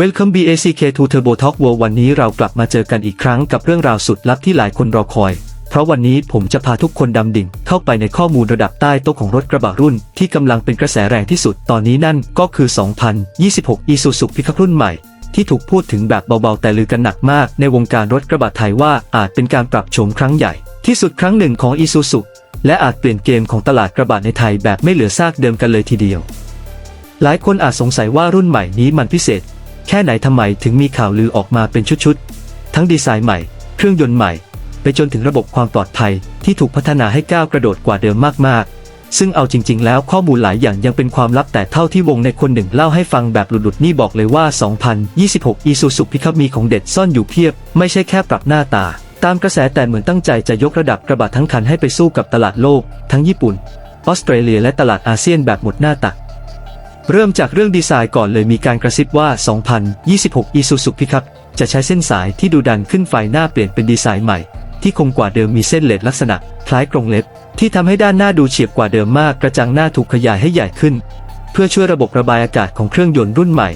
Welcome BACK to Turbo Talk World วันนี้เรากลับมาเจอกันอีกครั้งกับเรื่องราวสุดลับที่หลายคนรอคอย เพราะวันนี้ผมจะพาทุกคนดำดิ่ง เข้าไปในข้อมูลระดับใต้โต๊ะของรถกระบะรุ่น ที่กำลังเป็นกระแสแรงที่สุดตอนนี้นั่นก็คือ 2026 Isuzu Pickup รุ่นใหม่ ที่ถูกพูดถึงแบบเบาๆแต่ลือกันหนักมาก ในวงการรถกระบะไทยว่าอาจเป็นการปรับโฉมครั้งใหญ่ ที่สุดครั้งหนึ่งของ Isuzu และอาจเปลี่ยนเกมของตลาดกระบะในไทยแบบไม่เหลือซากเดิมกันเลยทีเดียวหลายคนอาจสงสัยว่ารุ่นใหม่นี้มันพิเศษ แค่ไหนทำไมถึงมีข่าวลือออกมาเป็นชุดๆ ทั้งดีไซน์ใหม่ เครื่องยนต์ใหม่ ไปจนถึงระบบความปลอดภัยที่ถูกพัฒนาให้ก้าวกระโดดกว่าเดิมมากๆ ซึ่งเอาจริง ๆ แล้วข้อมูลหลายอย่างยังเป็นความลับแต่เท่าที่วงในคนหนึ่งเล่าให้ฟังแบบหลุดๆนี่บอกเลยว่า 2026 Isuzu Pickup มีของเด็ดซ่อนอยู่เพียบ ไม่ใช่แค่ปรับหน้าตา ตามกระแสแต่เหมือนตั้งใจจะยกระดับกระบะทั้งคันให้ไปสู้กับตลาดโลก ทั้งญี่ปุ่น ออสเตรเลียและตลาดอาเซียนแบบหมดหน้าตัก เริ่มจากเรื่องดีไซน์ก่อนเลยมีการกระซิบว่า 2026 Isuzu Pickup จะใช้เส้นสายที่ดูดันขึ้นไฟหน้าเปลี่ยนเป็นดีไซน์ใหม่ ที่คงกว่าเดิมมีเส้นเลดลักษณะ คล้ายกรงเล็บ ที่ทำให้ด้านหน้าดูเฉียบกว่าเดิมมากกระจังหน้าถูกขยายให้ใหญ่ขึ้น เพื่อช่วยระบบระบายอากาศของเครื่องยนต์รุ่นใหม่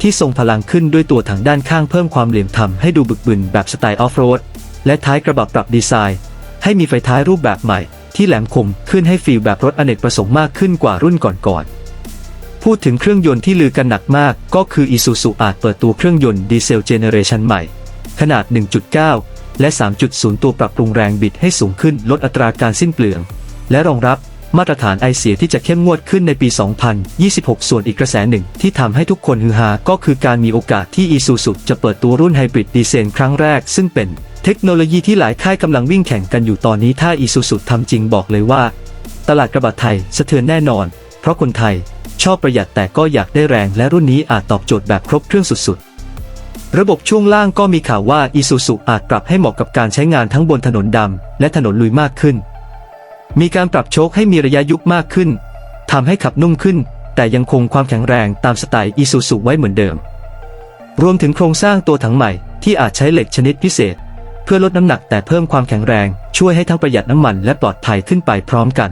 ที่ทรงพลังขึ้นด้วยตัวถังด้านข้างเพิ่มความเหลี่ยมทำให้ดูบึกบึนแบบสไตล์ออฟโรดและท้ายกระบะปรับดีไซน์ ให้มีไฟท้ายรูปแบบใหม่ ที่แหลมคมขึ้นให้ฟีลแบบรถอเนกประสงค์มากขึ้นกว่ารุ่นก่อนๆ พูดถึงเครื่องยนต์ที่ลือกันหนักมาก ก็คือ Isuzu อาจเปิดตัวเครื่องยนต์ดีเซลเจเนเรชันใหม่ ขนาด 1.9 และ 3.0 ตัวปรับปรุงแรงบิดให้สูงขึ้นลดอัตราการสิ้นเปลือง และรองรับมาตรฐานไอเสียที่จะเข้มงวดขึ้นในปี 2026 ส่วนอีกกระแสหนึ่งที่ทำให้ทุกคนฮือฮาก็คือการมีโอกาสที่ Isuzu จะเปิดตัวรุ่นไฮบริดดีเซลครั้งแรก ซึ่งเป็นเทคโนโลยีที่หลายค่ายกำลังวิ่งแข่งกันอยู่ตอนนี้ถ้า Isuzu ทำจริงบอกเลยว่า ตลาดกระบะไทยสะเทือนแน่นอน เพราะคนไทย ชอบประหยัดแต่ก็อยากได้แรงและรุ่นนี้อาจตอบโจทย์แบบครบเครื่องสุดๆ ระบบช่วงล่างก็มีข่าวว่า Isuzu อาจปรับให้เหมาะกับการใช้งานทั้งบนถนนดำและถนนลุยมากขึ้น มีการปรับโชคให้มีระยะยุบมากขึ้นทำให้ขับนุ่มขึ้น แต่ยังคงความแข็งแรงตามสไตล์ Isuzu ไว้เหมือนเดิม รวมถึงโครงสร้างตัวถังใหม่ที่อาจใช้เหล็กชนิดพิเศษ เพื่อลดน้ำหนักแต่เพิ่มความแข็งแรงช่วยให้ทั้งประหยัดน้ำมันและปลอดภัยขึ้นไปพร้อมกัน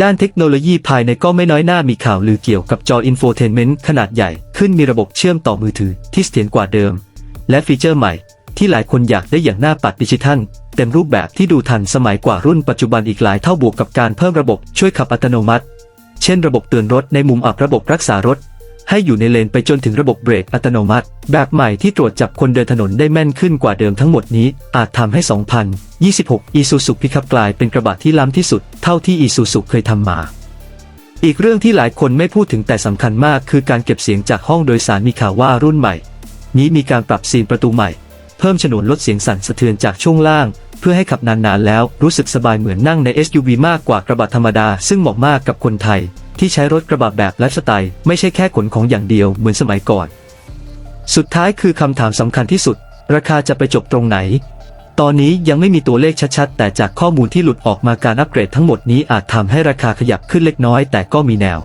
ด้านเทคโนโลยีภายในก็ไม่น้อยหน้ามีข่าวลือเกี่ยวกับจออินโฟเทนเมนต์ขนาดใหญ่ขึ้นมีระบบเชื่อมต่อมือถือที่เสถียรกว่าเดิม และฟีเจอร์ใหม่ ที่หลายคนอยากได้อย่างหน้าปัดดิจิทัล เต็มรูปแบบที่ดูทันสมัยกว่ารุ่นปัจจุบันอีกหลายเท่าบวกกับการเพิ่มระบบช่วยขับอัตโนมัติ เช่น ระบบเตือนรถในมุมอับระบบรักษารถ ให้อยู่ในเลนไปจนถึงระบบเบรกอัตโนมัติ แบบใหม่ที่ตรวจจับคนเดินถนนได้แม่นขึ้นกว่าเดิมทั้งหมดนี้ อาจทำให้ 2026 Isuzu Pickup กลายเป็นกระบะที่ล้ำที่สุดเท่าที่ Isuzu เคยทำมาอีกเรื่องที่หลายคนไม่พูดถึงแต่สำคัญมากคือการเก็บเสียงจากห้องโดยสารมีข่าวว่ารุ่นใหม่ นี้มีการปรับซีนประตูใหม่ เพิ่มฉนวนลดเสียงสั่นสะเทือนจากช่วงล่าง เพื่อให้ขับนานๆแล้วรู้สึกสบายเหมือนนั่งใน SUV มากกว่ากระบะธรรมดา ซึ่งเหมาะมากกับคนไทย ที่ใช้รถกระบะแบบไลฟ์สไตล์ไม่ใช่แค่ขนของอย่างเดียวเหมือนสมัยก่อน สุดท้ายคือคำถามสำคัญที่สุด ราคาจะไปจบตรงไหน ตอนนี้ยังไม่มีตัวเลขชัดๆ แต่จากข้อมูลที่หลุดออกมาการอัปเกรดทั้งหมดนี้อาจทำให้ราคาขยับขึ้นเล็กน้อยแต่ก็มีแนว